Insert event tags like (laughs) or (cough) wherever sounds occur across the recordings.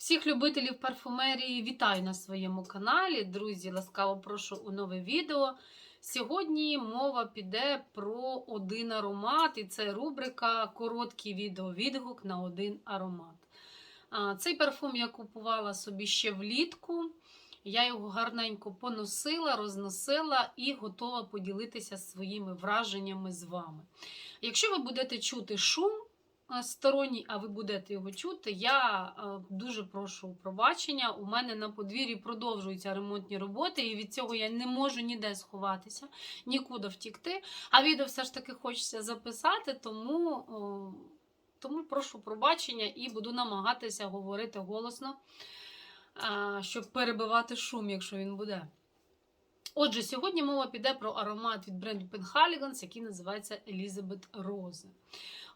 Всіх любителів парфумерії вітаю на своєму каналі. Друзі, ласкаво прошу у нове відео. Сьогодні мова піде про один аромат, і це рубрика Короткий відеовідгук на один аромат. Цей парфум я купувала собі ще влітку. Я його гарненько поносила, розносила і готова поділитися своїми враженнями з вами. Якщо ви будете чути шум, сторонній, а ви будете його чути, я е, дуже прошу пробачення. У мене на подвір'ї продовжуються ремонтні роботи, і від цього я не можу ніде сховатися, нікуди втікти. А відео все ж таки хочеться записати, тому, тому прошу пробачення і буду намагатися говорити голосно, щоб перебивати шум, якщо він буде. Отже, сьогодні мова піде про аромат від бренду Penhaligon's, який називається Елізабет Rose.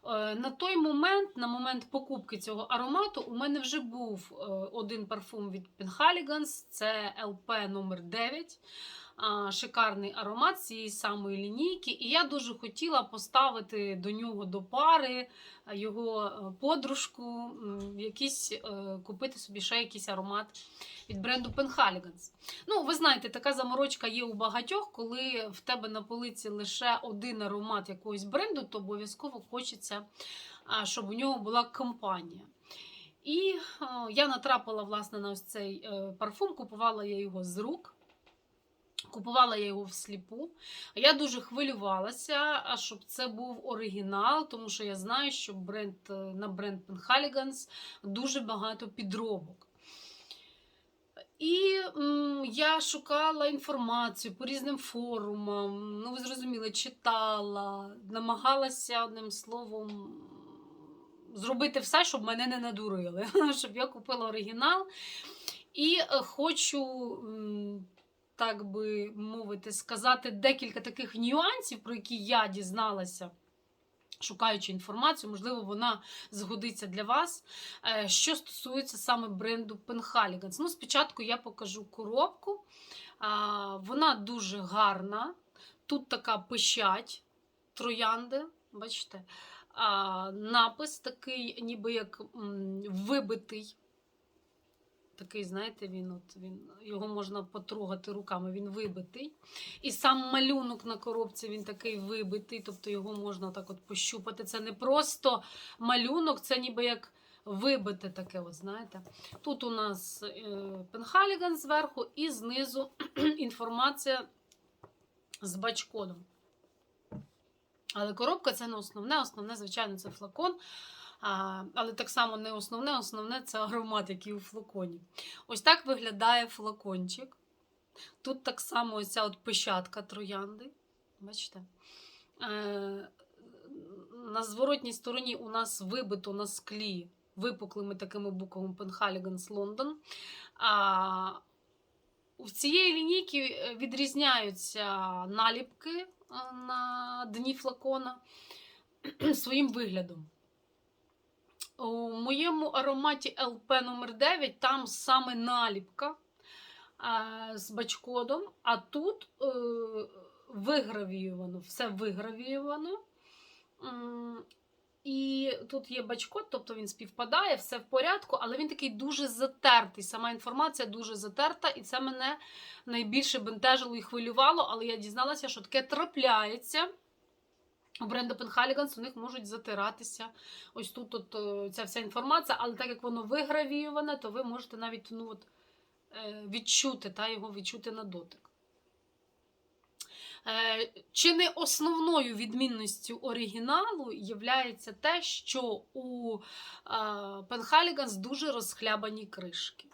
Е, На той момент, на момент покупки цього аромату, у мене вже був е, один парфум від Penhaligon's, це LP номер 9 а, Шикарний аромат цієї самої лінійки. І я дуже хотіла поставити до нього до пари е, його е, подружку, м, якийсь, е, купити собі ще якийсь аромат від бренду Penhaligon's. Ну, ви знаєте, така заморочка є у багатьох, коли в тебе на полиці лише один аромат якогось бренду, то обов'язково хочеться, щоб у нього була компанія. І я натрапила власне на ось цей парфум, купувала я його з рук. Купувала я його всліпу. Я дуже хвилювалася, щоб це був оригінал, тому що я знаю, що бренд, е, на бренд Penhaligon's дуже багато підробок. І м, я шукала інформацію по різним форумам. Ну, ви зрозуміли, читала, намагалася одним словом зробити все, щоб мене не надурили, (laughs) щоб я купила оригінал. І е, хочу, так би мовити, сказати декілька таких нюансів, про які я дізналася. Шукаючи інформацію, можливо, вона згодиться для вас. Е, Що стосується саме бренду Penhaligon's. Ну, спочатку я покажу коробку. Вона дуже гарна. Тут така пищать троянди, бачите? Напис такий, ніби як вибитий. Такий, знаєте, він от він його можна потрогати руками, він вибитий. І сам малюнок на коробці він такий вибитий, тобто його можна так от пощупати. Це не просто малюнок, це ніби як вибите таке, от знаєте. Тут у нас е, Пенхаліган зверху і знизу (clears throat) інформація з бачкодом. Але коробка це не основне. Основне, звичайно, це флакон. Але так само не основне, основне це аромат, який у флаконі. Ось так виглядає флакончик. Тут так само ця от печатка троянди. Бачите? Е, на зворотній стороні у нас вибито на склі випуклими такими буквами London. А у цієї лінійки відрізняються наліпки е, на дні флакона (clears throat) своїм виглядом. У моєму ароматі LP номер 9 там саме наліпка з бачкодом, а тут е, вигравіювано, все вигравіювано. І тут є бачкод, тобто він співпадає, все в порядку, але він такий дуже затертий. Сама інформація дуже затерта, і це мене найбільше бентежило і хвилювало, але я дізналася, що таке трапляється. У бренду Penhaligon's у них можуть затиратися ось тут от, е, ця вся інформація, але так як воно вигравіюване, то ви можете навіть ну, от, е, відчути, та, його відчути на дотик. Е, Чи не основною відмінністю оригіналу є те, що у Penhaligon's дуже розхлябані кришки.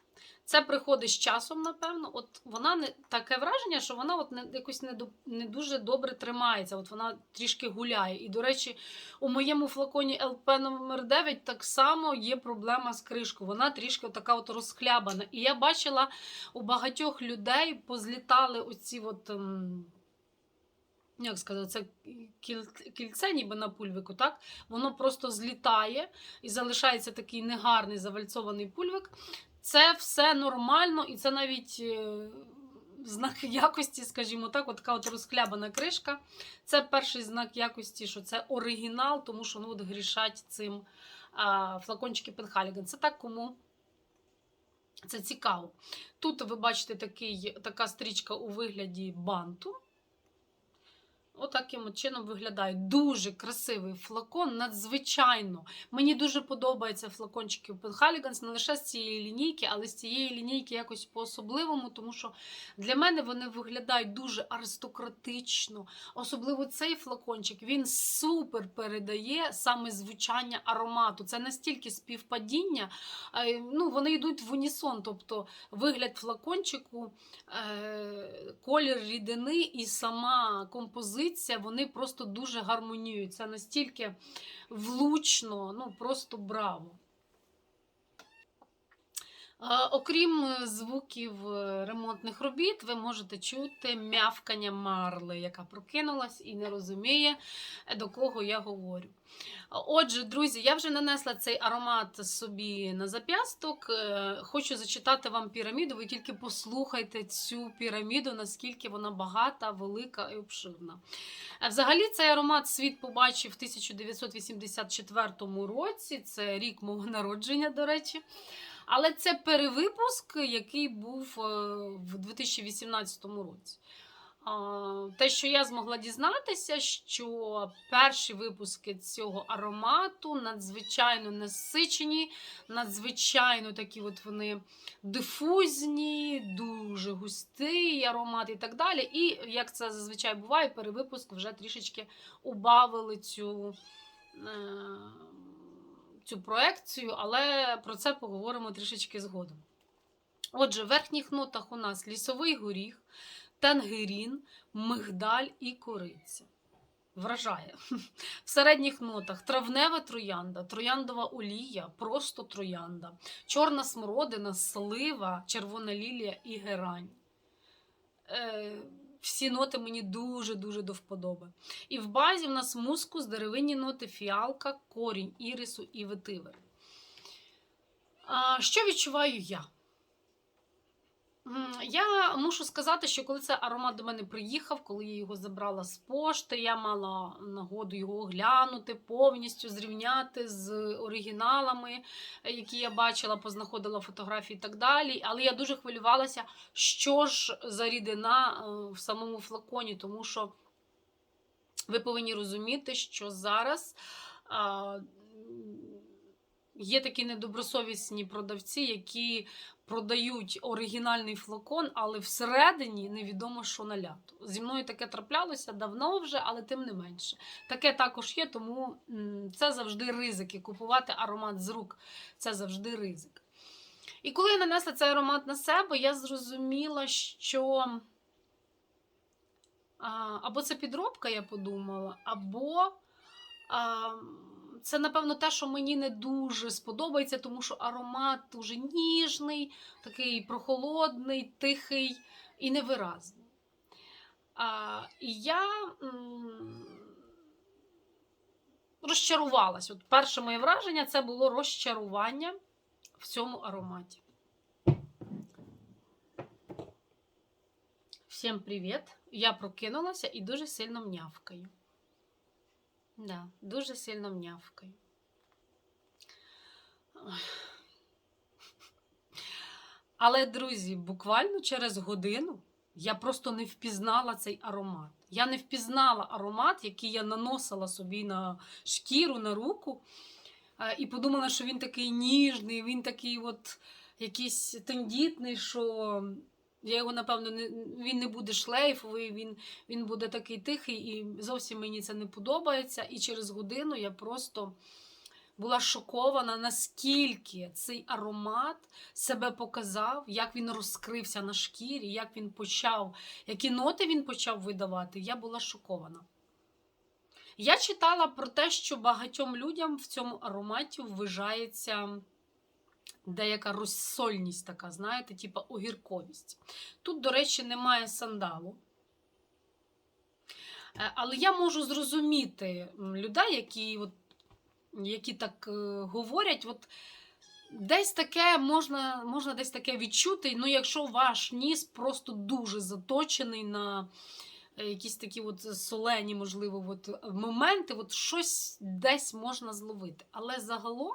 Це приходить з часом, напевно. От вона не таке враження, що вона от не якось не, не дуже добре тримається. От вона трішки гуляє. І, до речі, у моєму флаконі LP номер 9 так само є проблема з кришкою. Вона трішки така от розхлябана. І я бачила у багатьох людей позлітали оці от. ем, Як сказати, це кільце, ніби на пульвику, так? Воно просто злітає і залишається такий негарний завальцований пульвик. Це все нормально, і це навіть е, знак якості, скажімо так, от така от розхлябана кришка. Це перший знак якості, що це оригінал, тому що ну, от грішать цим а, флакончики Penhaligon. Це так, кому Це цікаво. Тут ви бачите такий, така стрічка у вигляді банту. Отаким от чином виглядає. Дуже красивий флакон, надзвичайно. Мені дуже подобаються флакончики Пенхаліганс, не лише з цієї лінійки, але з цієї лінійки якось по-особливому, тому що для мене вони виглядають дуже аристократично. Особливо цей флакончик він супер передає саме звучання аромату. Це настільки співпадіння, е, ну, вони йдуть в унісон, тобто вигляд флакончику, е, колір рідини і сама композиція, вони просто дуже гармоніюють. Настільки влучно, ну просто браво. Окрім е, звуків е, ремонтних робіт, ви можете чути м'явкання марли, яка прокинулась і не розуміє, до кого я говорю. Отже, друзі, я вже нанесла цей аромат собі на зап'ясток. Е, Хочу зачитати вам піраміду. Ви тільки послухайте цю піраміду, наскільки вона багата, велика і обширна. Взагалі, цей аромат світ побачив в 1984 році. Це рік мого народження, до речі. Але це перевипуск, який був е, в 2018 році. Те, що я змогла дізнатися, що перші випуски цього аромату надзвичайно насичені, надзвичайно такі от вони дифузні, дуже густий аромат і так далі. І як це зазвичай буває, перевипуск вже трішечки убавили цю. Цю проекцію, але про це поговоримо трішечки згодом. Отже, в верхніх нотах у нас лісовий горіх, тангерін, мигдаль і кориця. Вражає. В середніх нотах травнева троянда, трояндова олія, просто троянда, чорна смородина, слива, червона лілія і герань. Е, всі ноти мені дуже-дуже до вподоби. І в базі в нас мускус, деревинні ноти, фіалка, корінь, ірису і ветивер. Що відчуваю я? Я мушу сказати, що коли цей аромат до мене приїхав, коли я його забрала з пошти, я мала нагоду його оглянути, повністю зрівняти з оригіналами, які я бачила, познаходила фотографії і так далі. Але я дуже хвилювалася, що ж за рідина е, в самому флаконі, тому що ви повинні розуміти, що зараз. Є такі недобросовісні продавці, які продають оригінальний флакон, але всередині невідомо, що налято. Зі мною таке траплялося давно вже, але тим не менше. Таке також є, тому це завжди ризик. І купувати аромат з рук це завжди ризик. І коли я нанесла цей аромат на себе, я зрозуміла, що або це підробка, я подумала, або. Це, напевно, те, що мені не дуже сподобається, тому що аромат дуже ніжний, такий прохолодний, тихий і невиразний. А, і я м, розчарувалась. От перше моє враження це було розчарування в цьому ароматі. Всім привіт! Я прокинулася і дуже сильно м'явкаю. Да, дуже сильно м'явкаю. Але, друзі, буквально через годину я просто не впізнала цей аромат. Я не впізнала аромат, який я наносила собі на шкіру, на руку, і подумала, що він такий ніжний, він такий от якийсь тендітний, що я його, напевно, не, він не буде шлейфовий, він, він буде такий тихий, і зовсім мені це не подобається. І через годину я просто була шокована, наскільки цей аромат себе показав, як він розкрився на шкірі, як він почав, які ноти він почав видавати. Я була шокована. Я читала про те, що багатьом людям в цьому ароматі вважається деяка розсольність така, знаєте, типа огірковість. Тут, до речі, немає сандалу. Е, Але я можу зрозуміти людей, які, от, які так е, говорять. От, Десь таке можна, можна десь таке відчути, ну, якщо ваш ніс просто дуже заточений на е, якісь такі от солені, можливо, от моменти, от щось десь можна зловити. Але загалом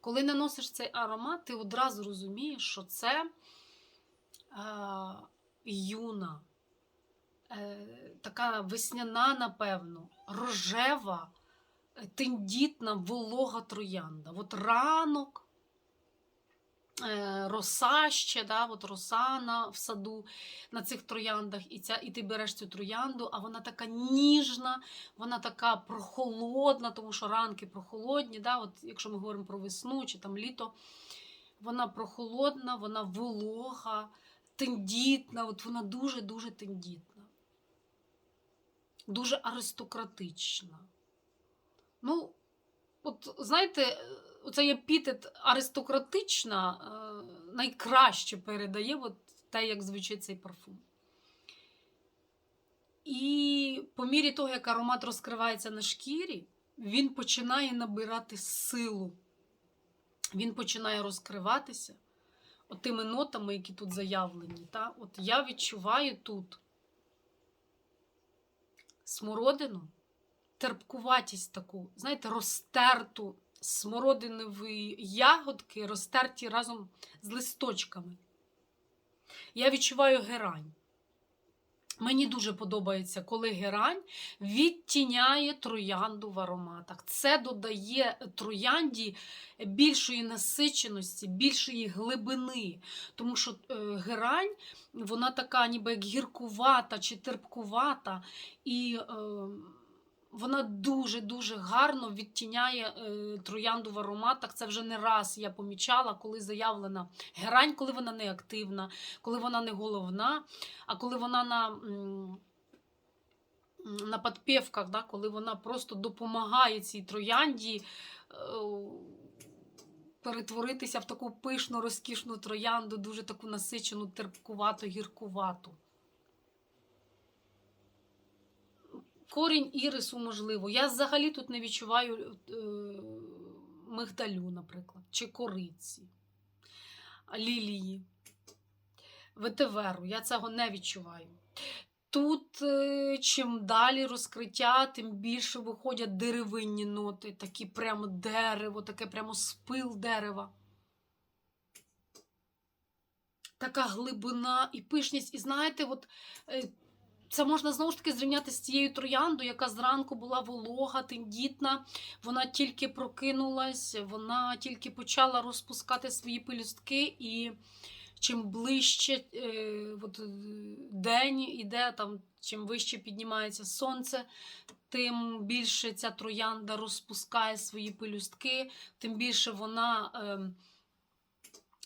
Коли наносиш цей аромат, ти одразу розумієш, що це е, юна, е, така весняна, напевно, рожева, тендітна, волога троянда. От ранок. Е, Роса ще, да, от роса на, в саду на цих трояндах, і, ця, і ти береш цю троянду, а вона така ніжна, вона така прохолодна, тому що ранки прохолодні. Да, от, якщо ми говоримо про весну чи там літо, вона прохолодна, вона волога, тендітна, от вона дуже-дуже тендітна, дуже аристократична. Ну, от знаєте, оцей епітет аристократична е, найкраще передає от те, як звучить цей парфум. І по мірі того, як аромат розкривається на шкірі, він починає набирати силу. Він починає розкриватися от тими нотами, які тут заявлені. Та? От я відчуваю тут смородину, терпкуватість таку, знаєте, розтерту смородинові ягодки, розтерті разом з листочками. Я відчуваю герань. Мені дуже подобається, коли герань відтіняє троянду в ароматах. Це додає троянді більшої насиченості, більшої глибини. Тому що е, герань, вона така ніби як гіркувата чи терпкувата, і е, вона дуже-дуже гарно відтіняє е, троянду в ароматах. Це вже не раз я помічала, коли заявлена герань, коли вона не активна, коли вона не головна, а коли вона на. На підпівках, да, коли вона просто допомагає цій троянді е, перетворитися в таку пишну, розкішну троянду, дуже таку насичену, терпкувату, гіркувату. Корінь ірису можливо. Я взагалі тут не відчуваю е, мигдалю, наприклад, чи кориці, лілії, ветиверу. Я цього не відчуваю. Тут, е, чим далі розкриття, тим більше виходять деревинні ноти, такі прямо дерево, таке прямо спил дерева. Така глибина і пишність. І знаєте, от е, це можна знову ж таки зрівняти з тією трояндою, яка зранку була волога, тендітна. Вона тільки прокинулась, вона тільки почала розпускати свої пелюстки, і чим ближче е, от, день іде, там, чим вище піднімається сонце, тим більше ця троянда розпускає свої пелюстки, тим більше вона е,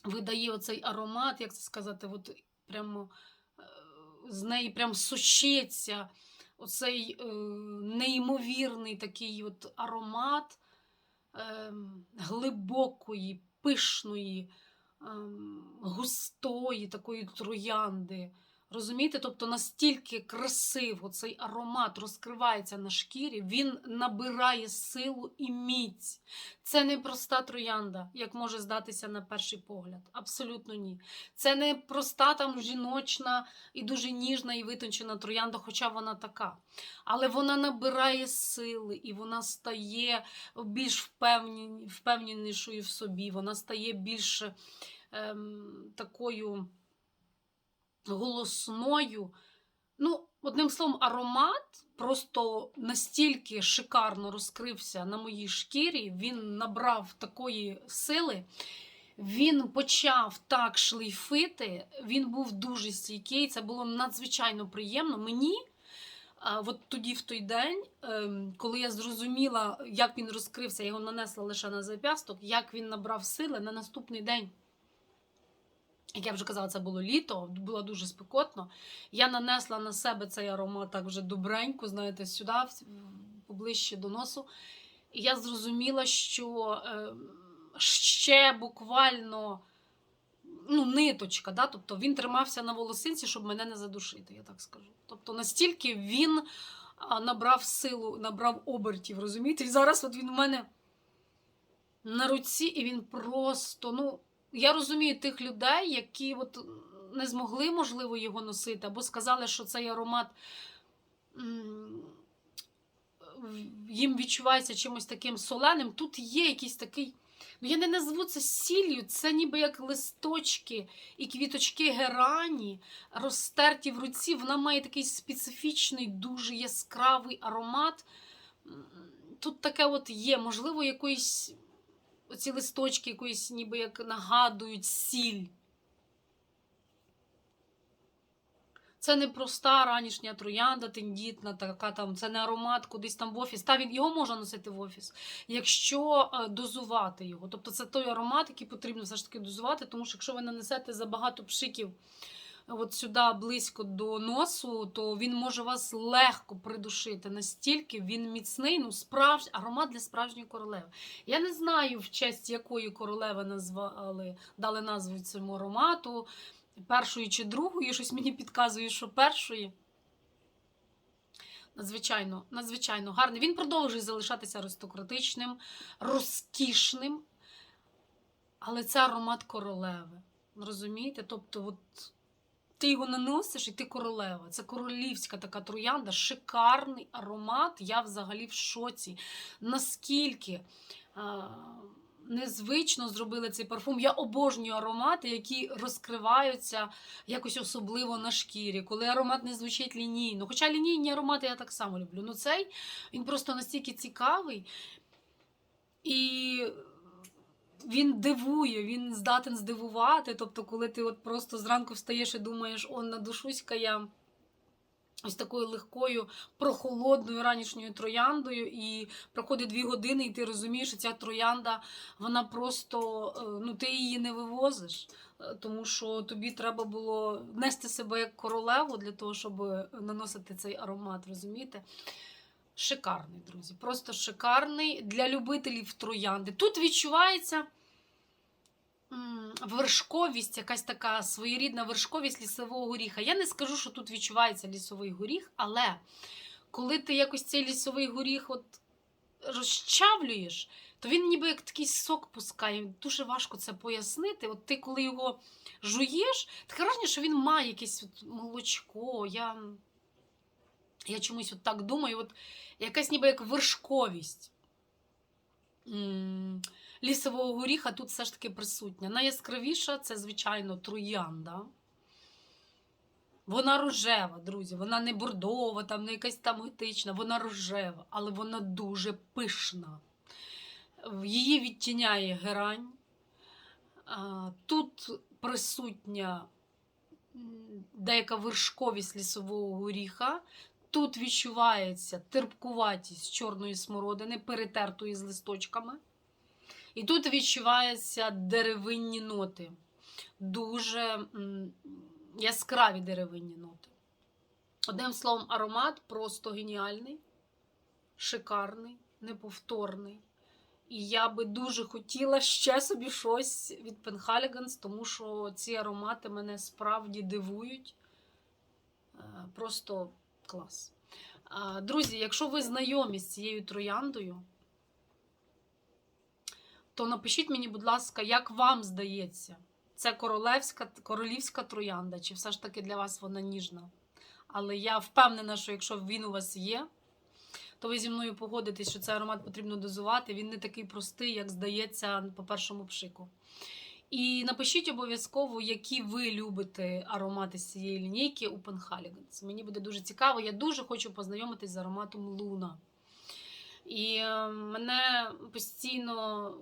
видає оцей аромат, як це сказати, от прямо з неї прям сущеться оцей е, неймовірний такий от аромат е, глибокої, пишної, е, густої такої троянди. Розумієте? Тобто настільки красиво цей аромат розкривається на шкірі, він набирає силу і міць. Це не проста троянда, як може здатися на перший погляд. Абсолютно ні. Це не проста там жіночна і дуже ніжна і витончена троянда, хоча вона така. Але вона набирає сили і вона стає більш впевненішою в собі, вона стає більш ем, такою голосною. Ну, одним словом, аромат просто настільки шикарно розкрився на моїй шкірі, він набрав такої сили. Він почав так шлейфити, він був дуже стійкий, це було надзвичайно приємно. Мені, от тоді, в той день, ем, коли я зрозуміла, як він розкрився, я його нанесла лише на зап'ясток, як він набрав сили на наступний день. Як я вже казала, це було літо, було дуже спекотно. Я нанесла на себе цей аромат так вже добренько, знаєте, сюди, поближче до носу. І я зрозуміла, що е, ще буквально ну, ниточка, да? тобто він тримався на волосинці, щоб мене не задушити, я так скажу. Тобто настільки він набрав силу, набрав обертів, розумієте? І зараз от він у мене на руці, і він просто, ну. Я розумію тих людей, які от не змогли, можливо, його носити, або сказали, що цей аромат їм відчувається чимось таким соленим. Тут є якийсь такий Ну, я не назву це сіллю, це ніби як листочки і квіточки герані, розтерті в руці. Вона має такий специфічний, дуже яскравий аромат. Тут таке от є, можливо, якоїсь оці листочки якоїсь ніби як нагадують сіль. Це не проста ранішня троянда, тендітна, така там, це не аромат кудись там в офіс. Та він його можна носити в офіс, якщо е, дозувати його. Тобто це той аромат, який потрібно все ж таки дозувати, тому що якщо ви нанесете забагато пшиків от сюди близько до носу, то він може вас легко придушити. Настільки він міцний, ну справж... аромат для справжньої королеви. Я не знаю, в честь якої королеви назвали, дали назву цьому аромату першої чи другої, щось мені підказує, що першої. Надзвичайно, надзвичайно гарний. Він продовжує залишатися аристократичним, розкішним, але це аромат королеви. Розумієте? Тобто, от ти його наносиш і ти королева. Це королівська така троянда, шикарний аромат. Я взагалі в шоці. Наскільки. А, незвично зробили цей парфум. Я обожнюю аромати, які розкриваються якось особливо на шкірі, коли аромат не звучить лінійно. Хоча лінійні аромати я так само люблю. Ну цей він просто настільки цікавий і. Він дивує, він здатен здивувати. Тобто, коли ти от просто зранку встаєш і думаєш, он надушуська я ось такою легкою, прохолодною ранішньою трояндою, і проходить дві години, і ти розумієш, що ця троянда, вона просто е, ну, ти її не вивозиш, е, тому що тобі треба було нести себе як королеву для того, щоб наносити цей аромат, розумієте? Шикарний, друзі, просто шикарний для любителів троянди. Тут відчувається вершковість, якась така своєрідна вершковість лісового горіха. Я не скажу, що тут відчувається лісовий горіх, але коли ти якось цей лісовий горіх от розчавлюєш, то він ніби як такий сок пускає. Дуже важко це пояснити. От ти, коли його жуєш, таке враження, що він має якесь от молочко. Я, я чомусь от так думаю, от якась ніби як вершковість. Лісового горіха тут все ж таки присутня. Найяскравіша це, звичайно, троянда. Вона рожева, друзі. Вона не бордова, там, не якась там готична, вона рожева, але вона дуже пишна. Її відтіняє герань. Тут присутня деяка вершковість лісового горіха. Тут відчувається терпкуватість чорної смородини, перетертої з листочками. І тут відчуваються деревинні ноти. Дуже яскраві деревинні ноти. Одним словом, аромат просто геніальний, шикарний, неповторний. І я би дуже хотіла ще собі щось від Penhaligans, тому що ці аромати мене справді дивують. Е, Просто клас. Друзі, якщо ви знайомі з цією трояндою, то напишіть мені, будь ласка, як вам здається, це королевська, королівська троянда, чи все ж таки для вас вона ніжна? Але я впевнена, що якщо він у вас є, то ви зі мною погодитесь, що цей аромат потрібно дозувати. Він не такий простий, як здається, по першому пшику. І напишіть обов'язково, які ви любите аромати з цієї лінійки у Penhaligans. Мені буде дуже цікаво. Я дуже хочу познайомитись з ароматом Луна. І е, мене постійно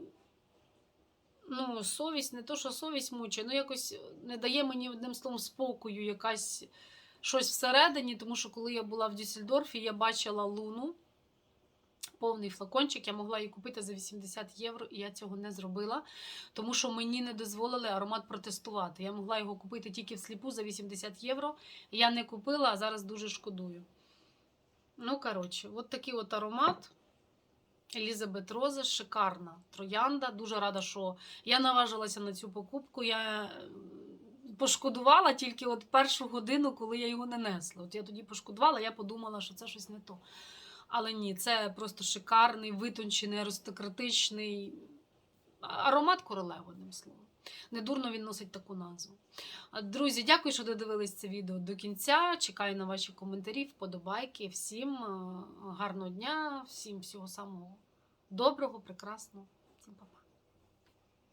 ну, совість, не то, що совість мучить, ну якось не дає мені одним словом спокою якась щось всередині, тому що коли я була в Дюссельдорфі, я бачила луну, повний флакончик, я могла її купити за 80 євро, і я цього не зробила, тому що мені не дозволили аромат протестувати. Я могла його купити тільки всліпу за 80 євро. Я не купила, а зараз дуже шкодую. Ну, коротше, от такий от аромат. Елізабет Роза, шикарна троянда. Дуже рада, що я наважилася на цю покупку. Я пошкодувала тільки от першу годину, коли я його не несла. От я тоді пошкодувала, я подумала, що це щось не то. Але ні, це просто шикарний, витончений, аристократичний аромат королеви, одним словом. Недурно він носить таку назву. Друзі, дякую, що додивились це відео до кінця. Чекаю на ваші коментарі, вподобайки. Всім е, гарного дня, всім всього самого доброго, прекрасного. Всім па-па.